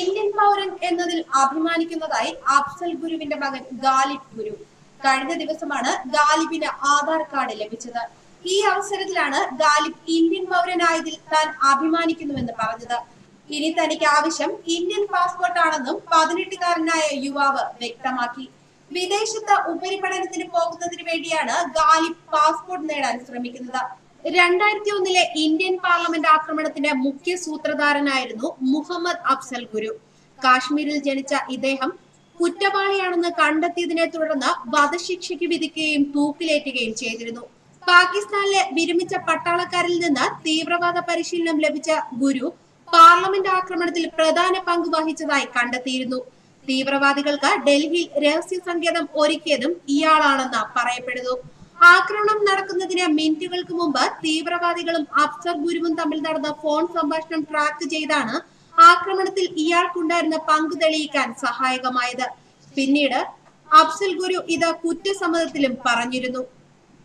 Indian പൗരൻ എന്നതിൽ അഭിമാനിക്കുന്നതായി അഫ്സൽ ഗുരുവിന്റെ മകൻ ഗാലിബ് ഗുരു. കഴിഞ്ഞ ദിവസമാണ് ഗാലിബിന് ആധാർ കാർഡ് ലഭിച്ചത്. ഈ അവസരത്തിലാണ് ഗാലിബ് ഇന്ത്യൻ പൗരനായതിൽ താൻ അഭിമാനിക്കുന്നുവെന്ന് പറഞ്ഞത്. ഇനി തനിക്ക് ആവശ്യം ഇന്ത്യൻ പാസ്പോർട്ടാണെന്നും പതിനെട്ടുകാരനായ യുവാവ് വ്യക്തമാക്കി. വിദേശത്ത് ഉപരിപഠനത്തിന് പോകുന്നതിന് വേണ്ടിയാണ് ഗാലിബ് പാസ്പോർട്ട് നേടാൻ ശ്രമിക്കുന്നത്. രണ്ടായിരത്തി ഒന്നിലെ ഇന്ത്യൻ പാർലമെന്റ് ആക്രമണത്തിന്റെ മുഖ്യ സൂത്രധാരനായിരുന്നു മുഹമ്മദ് അഫ്സൽ ഗുരു. കാശ്മീരിൽ ജനിച്ച ഇദ്ദേഹം കുറ്റവാളിയാണെന്ന് കണ്ടെത്തിയതിനെ തുടർന്ന് വധശിക്ഷയ്ക്ക് വിധിക്കുകയും തൂക്കിലേറ്റുകയും ചെയ്തിരുന്നു. പാകിസ്ഥാനിലെ വിരമിച്ച പട്ടാളക്കാരിൽ നിന്ന് തീവ്രവാദ പരിശീലനം ലഭിച്ച ഗുരു പാർലമെന്റ് ആക്രമണത്തിൽ പ്രധാന പങ്ക് വഹിച്ചതായി കണ്ടെത്തിയിരുന്നു. തീവ്രവാദികൾക്ക് ഡൽഹിയിൽ രഹസ്യ സങ്കേതം ഒരുക്കിയതും ഇയാളാണെന്ന് പറയപ്പെടുന്നു ആക്രമണം നടക്കുന്നതിന് മിനിറ്റുകൾക്ക് മുമ്പ് തീവ്രവാദികളും അഫ്സർ ഗുരുവും തമ്മിൽ നടന്ന ഫോൺ സംഭാഷണം ട്രാക്ക് ചെയ്താണ് ആക്രമണത്തിൽ ഇയാൾക്കുണ്ടായിരുന്ന പങ്ക് തെളിയിക്കാൻ സഹായകമായത്. പിന്നീട് അഫ്സൽ ഗുരു ഇത് കുറ്റസമ്മതത്തിലും പറഞ്ഞിരുന്നു.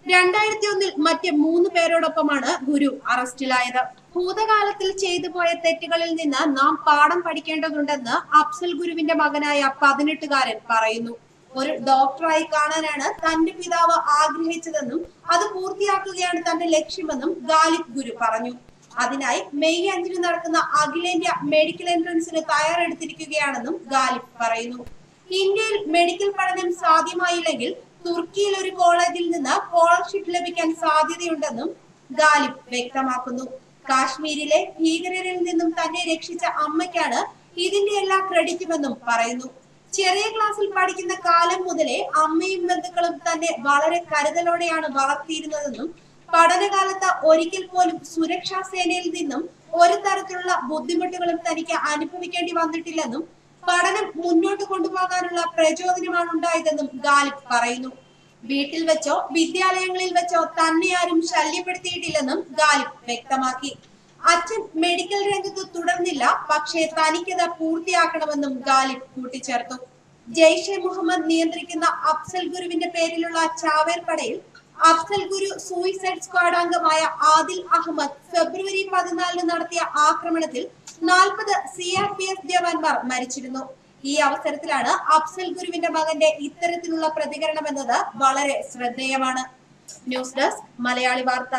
രണ്ടായിരത്തി ഒന്നിൽ മറ്റ് മൂന്ന് പേരോടൊപ്പമാണ് ഗുരു അറസ്റ്റിലായത്. ഭൂതകാലത്തിൽ ചെയ്തു പോയ തെറ്റുകളിൽ നിന്ന് നാം പാഠം പഠിക്കേണ്ടതുണ്ടെന്ന് അഫ്സൽ ഗുരുവിന്റെ മകനായ പതിനെട്ടുകാരൻ പറയുന്നു. ഒരു ഡോക്ടറായി കാണാനാണ് തന്റെ പിതാവ് ആഗ്രഹിച്ചതെന്നും അത് പൂർത്തിയാക്കുകയാണ് തന്റെ ലക്ഷ്യമെന്നും ഗാലിബ് ഗുരു പറഞ്ഞു. അതിനായി മെയ് അഞ്ചിന് നടക്കുന്ന അഖിലേന്ത്യാ മെഡിക്കൽ എൻട്രൻസിന് തയ്യാറെടുത്തിരിക്കുകയാണെന്നും ഗാലിബ് പറയുന്നു. ഇന്ത്യയിൽ മെഡിക്കൽ പഠനം സാധ്യമായില്ലെങ്കിൽ തുർക്കിയിൽ ഒരു കോളേജിൽ നിന്ന് സ്കോളർഷിപ്പ് ലഭിക്കാൻ സാധ്യതയുണ്ടെന്നും ഗാലിബ് വ്യക്തമാക്കുന്നു. കാശ്മീരിലെ ഭീകരരിൽ നിന്നും തന്നെ രക്ഷിച്ച അമ്മയ്ക്കാണ് ഇതിന്റെ എല്ലാ ക്രെഡിറ്റുമെന്നും പറയുന്നു. ചെറിയ ക്ലാസ്സിൽ പഠിക്കുന്ന കാലം മുതലേ അമ്മയും ബന്ധുക്കളും തന്നെ വളരെ കരുതലോടെയാണ് വളർത്തിയിരുന്നതെന്നും പഠനകാലത്ത് ഒരിക്കൽ പോലും സുരക്ഷാ സേനയിൽ നിന്നും ഒരു തരത്തിലുള്ള ബുദ്ധിമുട്ടുകളും തനിക്ക് അനുഭവിക്കേണ്ടി വന്നിട്ടില്ലെന്നും പഠനം മുന്നോട്ട് കൊണ്ടുപോകാനുള്ള പ്രചോദനമാണ് ഉണ്ടായതെന്നും ഗാലിബ് പറയുന്നു. വീട്ടിൽ വെച്ചോ വിദ്യാലയങ്ങളിൽ വെച്ചോ തന്നെ ആരും ശല്യപ്പെടുത്തിയിട്ടില്ലെന്നും ഗാലിബ് വ്യക്തമാക്കി. അച്ഛൻ മെഡിക്കൽ രംഗത്ത് തുടർന്നില്ല. പക്ഷേ തനിക്കത് പൂർത്തിയാക്കണമെന്നും ഗാലിബ് കൂട്ടിച്ചേർത്തു. ജെയ്ഷെ മുഹമ്മദ് നിയന്ത്രിക്കുന്ന അഫ്സൽ ഗുരുവിന്റെ പേരിലുള്ള ചാവേർ പടയിൽ അഫ്സൽ ഗുരു സൂയിസൈഡ് സ്ക്വാഡ് അംഗമായ ആദിൽ അഹമ്മദ് ഫെബ്രുവരി പതിനാലിന് നടത്തിയ ആക്രമണത്തിൽ നാൽപ്പത് സി ആർ പി എഫ് ജവാന്മാർ മരിച്ചിരുന്നു. ഈ അവസരത്തിലാണ് അഫ്സൽ ഗുരുവിന്റെ മകന്റെ ഇത്തരത്തിലുള്ള പ്രതികരണം എന്നത് വളരെ ശ്രദ്ധേയമാണ്. ന്യൂസ് ഡെസ്ക് മലയാളി വാർത്ത.